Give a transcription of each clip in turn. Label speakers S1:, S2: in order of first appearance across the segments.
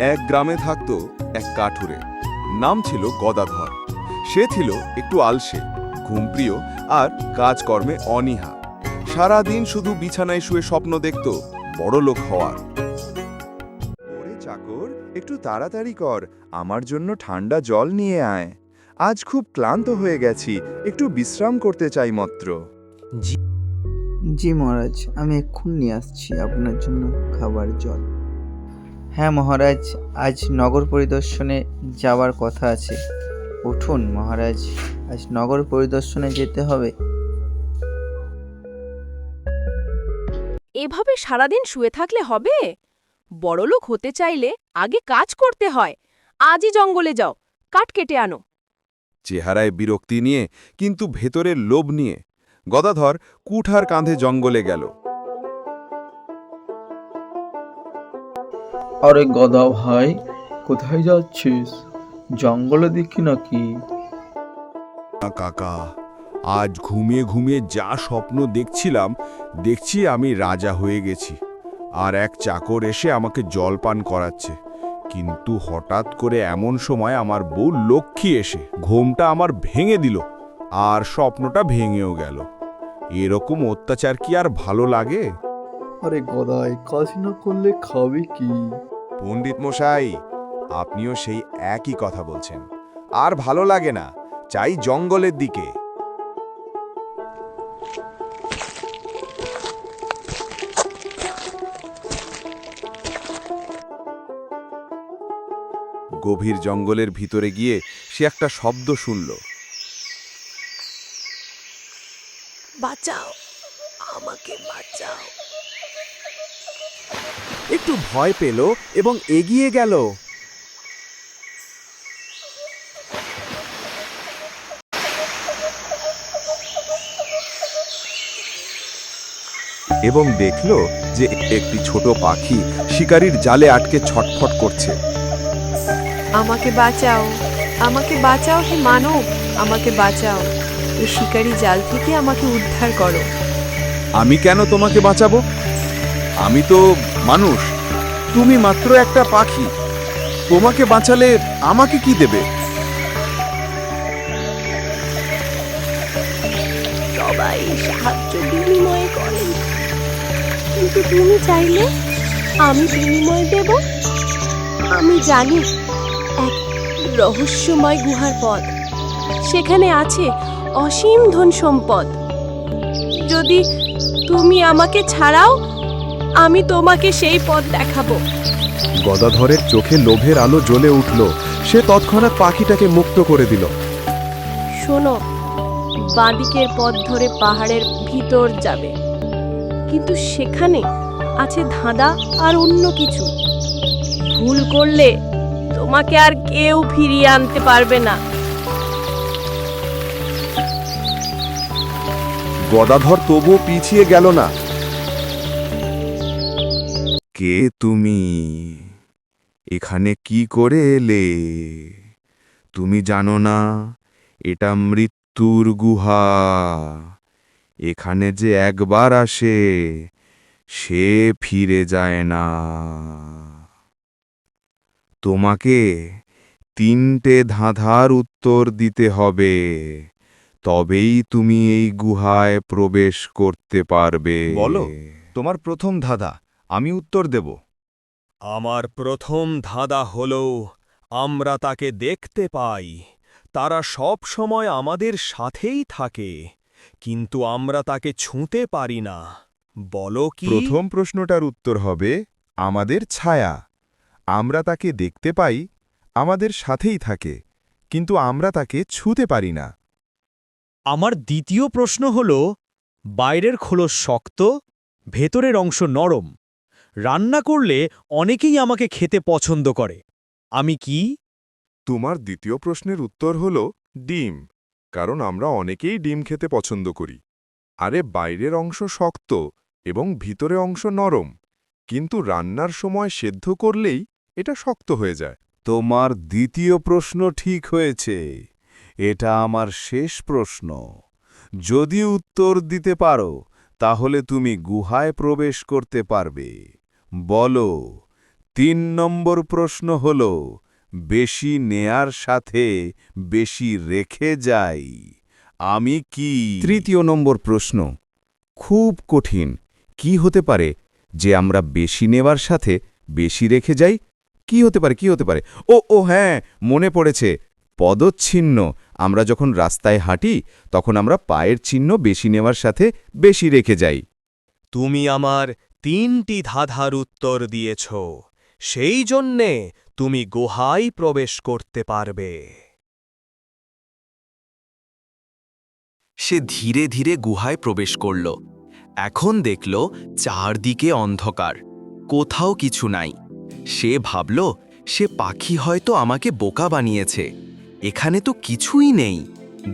S1: এক গ্রামে থাকত এক কাঠুরে। নাম ছিল গদাধর। সে ছিল একটু আলসে, ঘুমপ্রিয় আর কাজকর্মে অনীহা। সারা দিন শুধু বিছানায় শুয়ে স্বপ্ন দেখত বড় লোক হওয়ার।
S2: ওরে চাকর, একটু তাড়াতাড়ি কর, আমার জন্য ঠান্ডা জল নিয়ে আয়। আজ খুব ক্লান্ত হয়ে গেছি, একটু বিশ্রাম করতে চাই মাত্র।
S3: জি মহারাজ, আমি এক্ষুনি আসছি আপনার জন্য খাবার জল। হ্যাঁ মহারাজ আজ নগর পরিদর্শনে যাওয়ার কথা আছে। উঠুন মহারাজ আজ নগর পরিদর্শনে যেতে হবে।
S4: এভাবে সারাদিন শুয়ে থাকলে হবে? বড়লোক হতে চাইলে আগে কাজ করতে হয়। আজই জঙ্গলে যাও কাঠ কেটে আনো।
S1: চেহারায় বিরক্তি নিয়ে কিন্তু ভেতরের লোভ নিয়ে। গদাধর কুঠার কাঁধে জঙ্গলে গেল।
S5: আরে গদা ভাই কোথায় যাচ্ছিস? জঙ্গলে দেখি নাকি।
S1: না কাকা আজ ঘুমিয়ে ঘুমিয়ে যা স্বপ্ন দেখছিলাম দেখছি আমি রাজা হয়ে গেছি। আর এক চাকর এসে আমাকে জলপান করাচ্ছে। কিন্তু হঠাৎ করে এমন সময় আমার বউ লক্ষ্মী এসে ঘুমটা আমার ভেঙে দিল আর স্বপ্নটা ভেঙেও গেল। এরকম অত্যাচার কি আর ভালো লাগে?
S5: আরে গদাই কাজ না করলে খাবে কি?
S2: পণ্ডিত মশাই, আপনিও সেই একই কথা বলছেন। আর ভালো লাগে না, চাই জঙ্গলের দিকে।
S1: গভীর জঙ্গলের ভিতরে গিয়ে সে একটা শব্দ শুনল।
S4: বাঁচাও, আমাকে বাঁচাও।
S2: একটু ভয় পেল এবং এগিয়ে গেল।
S1: এবং দেখল যে একটি ছোট পাখি শিকারীর জালে আটকে ছটফট করছে।
S4: আমাকে বাঁচাও আমাকে বাঁচাও হে মানব আমাকে বাঁচাও। এই শিকারি জাল থেকে আমাকে উদ্ধার করো।
S1: আমি কেন তোমাকে বাঁচাবো? আমি তো মানুষ। তুমি মাত্র একটা পাখি। তোমাকে বাঁচালে আমাকে কি দেবে?
S4: সবাই সাহায্য বিনিময় করে। কিন্তু তুমি চাইলে আমি বিনিময় দেব? আমি জানি এক রহস্যময় গুহার পথ। সেখানে আছে অসীম ধন সম্পদ যদি তুমি আমাকে ছাড়াও আমি তোমাকে সেই পথ দেখাবো।
S1: গদাধরের চোখে লোভের আলো জ্বলে উঠল। সে তৎক্ষণাৎ পাখিটাকে মুক্ত করে দিল।
S4: শোনো বাঁদিকের পথ ধরে পাহাড়ের ভিতর যাবে। কিন্তু সেখানে আছে ধাঁধা আর অন্য কিছু। ভুল করলে তোমাকে আর কেউ ফিরিয়ে আনতে পারবে না।
S1: গদাধর তবুও পিছিয়ে গেল না। কে তুমি? এখানে কি করে এলে? তুমি জানো না, এটা মৃত্যুর গুহা। এখানে যে একবার আসে, সে ফিরে যায় না। তোমাকে তিনটে ধাঁধার উত্তর দিতে হবে, তবেই তুমি এই গুহায় প্রবেশ করতে পারবে।
S2: বলো। তোমার প্রথম ধাঁধা আমি উত্তর দেব।
S6: আমার প্রথম ধাঁধা হল আমরা তাকে দেখতে পাই। তারা সব সময় আমাদের সাথেই থাকে কিন্তু আমরা তাকে ছুঁতে পারি না। বলো কি?
S2: প্রথম প্রশ্নটার উত্তর হবে আমাদের ছায়া। আমরা তাকে দেখতে পাই আমাদের সাথেই থাকে কিন্তু আমরা তাকে ছুঁতে পারি না।
S6: আমার দ্বিতীয় প্রশ্ন হল বাইরের খোলস শক্ত ভেতরের অংশ নরম। রান্না করলে অনেকেই আমাকে খেতে পছন্দ করে। আমি কি?
S2: তোমার দ্বিতীয় প্রশ্নের উত্তর হল ডিম কারণ আমরা অনেকেই ডিম খেতে পছন্দ করি। আরে বাইরের অংশ শক্ত এবং ভিতরে অংশ নরম কিন্তু রান্নার সময় সেদ্ধ করলেই এটা শক্ত হয়ে যায়।
S1: তোমার দ্বিতীয় প্রশ্ন ঠিক হয়েছে। এটা আমার শেষ প্রশ্ন। যদি উত্তর দিতে পারো তাহলে তুমি গুহায় প্রবেশ করতে পারবে। বলো।
S7: তিন নম্বর প্রশ্ন হল বেশি নেয়ার সাথে বেশি রেখে যাই আমি কি? তৃতীয় নম্বর প্রশ্ন খুব কঠিন। কি হতে পারে যে আমরা বেশি নেওয়ার সাথে বেশি রেখে যাই? কি হতে পারে কি হতে পারে? ও ও হ্যাঁ মনে পড়েছে। পদচ্ছিন্ন আমরা যখন রাস্তায় হাঁটি তখন আমরা পায়ের চিহ্ন বেশি নেওয়ার সাথে বেশি রেখে যাই।
S6: তুমি আমার তিনটি ধাঁধার উত্তর দিয়েছ। সেই জন্যে তুমি গুহায় প্রবেশ করতে পারবে।
S8: সে ধীরে ধীরে গুহায় প্রবেশ করল। এখন দেখল চারদিকে অন্ধকার, কোথাও কিছু নাই। সে ভাবল, সে পাখি হয়তো আমাকে বোকা বানিয়েছে। এখানে তো কিছুই নেই,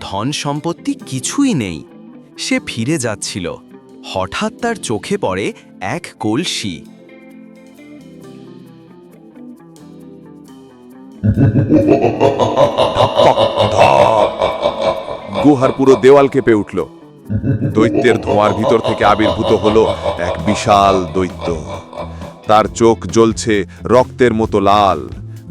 S8: ধন সম্পত্তি কিছুই নেই। সে ফিরে যাচ্ছিল। হঠাৎ তার চোখে পড়ে এক কলসি।
S1: গুহার পুরো দেওয়াল কেঁপে উঠল। দৈত্যের ধোঁয়ার ভিতর থেকে আবির্ভূত হলো এক বিশাল দৈত্য। তার চোখ জ্বলছে রক্তের মতো লাল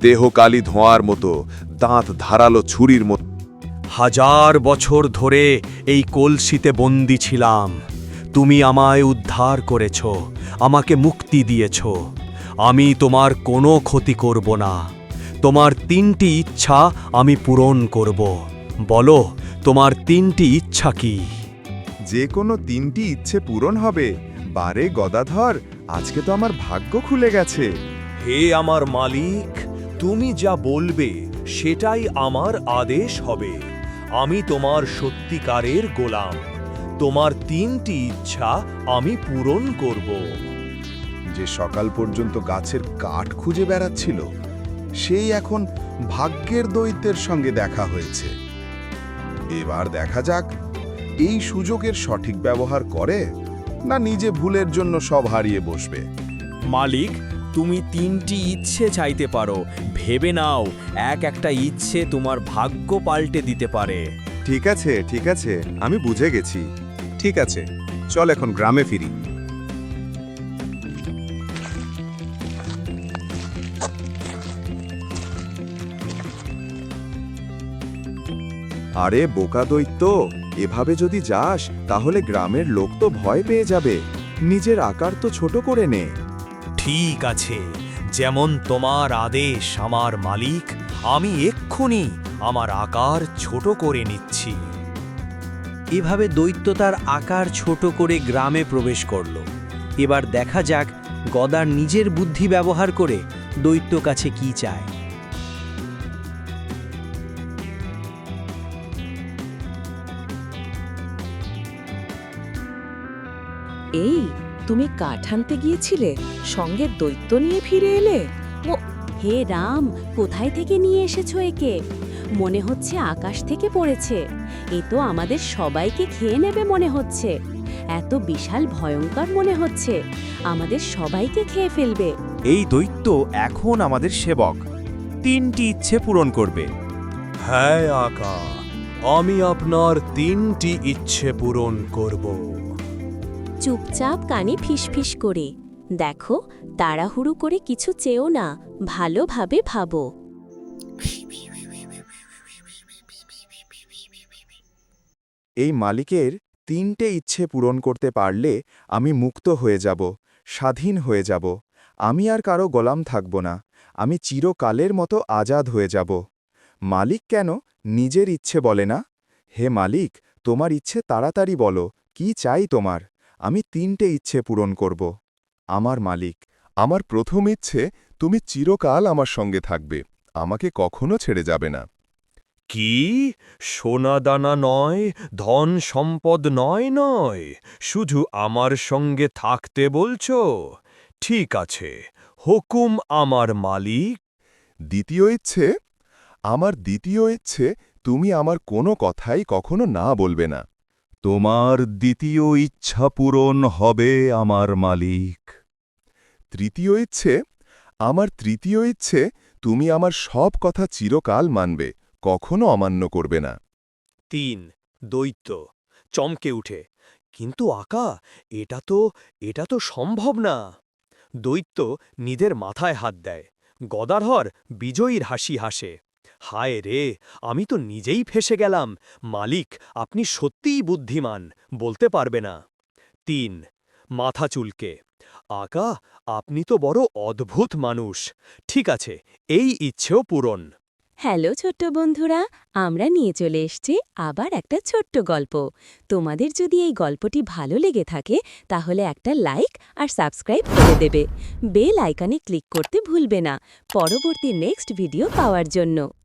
S1: দেহ কালি ধোঁয়ার মতো দাঁত ধারালো ছুরির মতো।
S6: হাজার বছর ধরে এই কলসিতে বন্দি ছিলাম। তুমি আমায় উদ্ধার করেছ আমাকে মুক্তি দিয়েছ। আমি তোমার কোনো ক্ষতি করব না। তোমার তিনটি ইচ্ছা আমি পূরণ করব। বলো তোমার তিনটি ইচ্ছা কি?
S1: যে কোনো তিনটি ইচ্ছে পূরণ হবে। বারে গদাধর আজকে তো আমার ভাগ্য খুলে গেছে।
S6: হে আমার মালিক তুমি যা বলবে সেটাই আমার আদেশ হবে। আমি তোমার সত্যিকারের গোলাম। তোমার তিনটি ইচ্ছা আমি পূরণ করব।
S7: যে সকাল পর্যন্ত গাছের কাঠ খুঁজে বেড়াচ্ছিল সেই এখন ভাগ্যের দৈত্যের সঙ্গে দেখা হয়েছে। এবার দেখা যাক এই সুযোগের সঠিক ব্যবহার করে না নিজে ভুলের জন্য সব হারিয়ে বসবে।
S9: মালিক তুমি তিনটি ইচ্ছে চাইতে পারো। ভেবে নাও এক একটা ইচ্ছে তোমার ভাগ্য পাল্টে দিতে পারে।
S1: ঠিক আছে ঠিক আছে আমি বুঝে গেছি।
S7: ঠিক আছে, চল এখন গ্রামে ফিরি।
S1: আরে বোকা দৈত্য, এভাবে যদি যাস, তাহলে গ্রামের লোক তো ভয় পেয়ে যাবে। নিজের আকার তো ছোট করে নে।
S6: ঠিক আছে, যেমন তোমার আদেশ আমার মালিক, আমি এক্ষুনি আমার আকার ছোট করে নিচ্ছি।
S8: এভাবে দৈত্য তার আকার ছোট করে গ্রামে প্রবেশ করল। এবার দেখা যাক গদার নিজের বুদ্ধি ব্যবহার করে দৈত্য কাছে কি চায়।
S10: এই, তুমি কাঠ আনতে গিয়েছিলে? সঙ্গে দৈত্য নিয়ে ফিরে এলে?
S11: ও, হে রাম, কোথায় থেকে নিয়ে এসেছ একে? মনে হচ্ছে আকাশ থেকে পড়েছে। এ তো আমাদের সবাইকে খেয়ে নেবে মনে হচ্ছে। এত বিশাল ভয়ঙ্কর মনে হচ্ছে। আমাদের সবাইকে খেয়ে ফেলবে।
S9: এই দৈত্য এখন আমাদের সেবক। তিনটি ইচ্ছে পূরণ করবে।
S6: হ্যাঁ আকা আমি আপনার তিনটি ইচ্ছে পূরণ করব।
S11: চুপচাপ কানে ফিসফিস করে। দেখো তাড়াহুড়ো করে কিছু চেও না। ভালোভাবে ভাবো।
S1: এই মালিকের তিনটে ইচ্ছে পূরণ করতে পারলে আমি মুক্ত হয়ে যাব, স্বাধীন হয়ে যাব। আমি আর কারও গোলাম থাকব না। আমি চিরকালের মতো আজাদ হয়ে যাব। মালিক কেন নিজের ইচ্ছে বলে না? হে মালিক, তোমার ইচ্ছে তাড়াতাড়ি বলো, কি চাই তোমার? আমি তিনটে ইচ্ছে পূরণ করব। আমার মালিক, আমার প্রথম ইচ্ছে, তুমি চিরকাল আমার সঙ্গে থাকবে। আমাকে কখনো ছেড়ে যাবে না।
S6: কি? সোনা দানা নয় ধন সম্পদ নয় নয়, শুধু আমার সঙ্গে থাকতে বলছ? ঠিক আছে, হুকুম আমার মালিক।
S1: দ্বিতীয় ইচ্ছে, আমার দ্বিতীয় ইচ্ছে, তুমি আমার কোনো কথাই কখনো না বলবে না।
S7: তোমার দ্বিতীয় ইচ্ছা পূরণ হবে আমার মালিক।
S1: তৃতীয় ইচ্ছে, আমার তৃতীয় ইচ্ছে, তুমি আমার সব কথা চিরকাল মানবে। কখনো অমান্য করবে না।
S6: তিন, দৈত্য। চমকে উঠে, কিন্তু আকা, এটা তো এটা তো সম্ভব না। দৈত্য নিদের মাথায় হাত দেয়। গদারহর বিজয়ীর হাসি হাসে, হায় রে, আমি তো নিজেই ফেসে গেলাম। মালিক, আপনি সত্যিই বুদ্ধিমান, বলতে পারবে না। তিন, মাথা চুলকে, আকা, আপনি তো বড় অদ্ভুত মানুষ। ঠিক আছে, এই ইচ্ছেও পূরণ।
S11: হ্যালো ছোট্ট বন্ধুরা, আমরা নিয়ে চলে এসছি আবার একটা ছোট্ট গল্প। তোমাদের যদি এই গল্পটি ভালো লেগে থাকে, তাহলে একটা লাইক আর সাবস্ক্রাইব করে দেবে। বেল আইকনে ক্লিক করতে ভুলবে না। পরবর্তী নেক্সট ভিডিও পাওয়ার জন্য।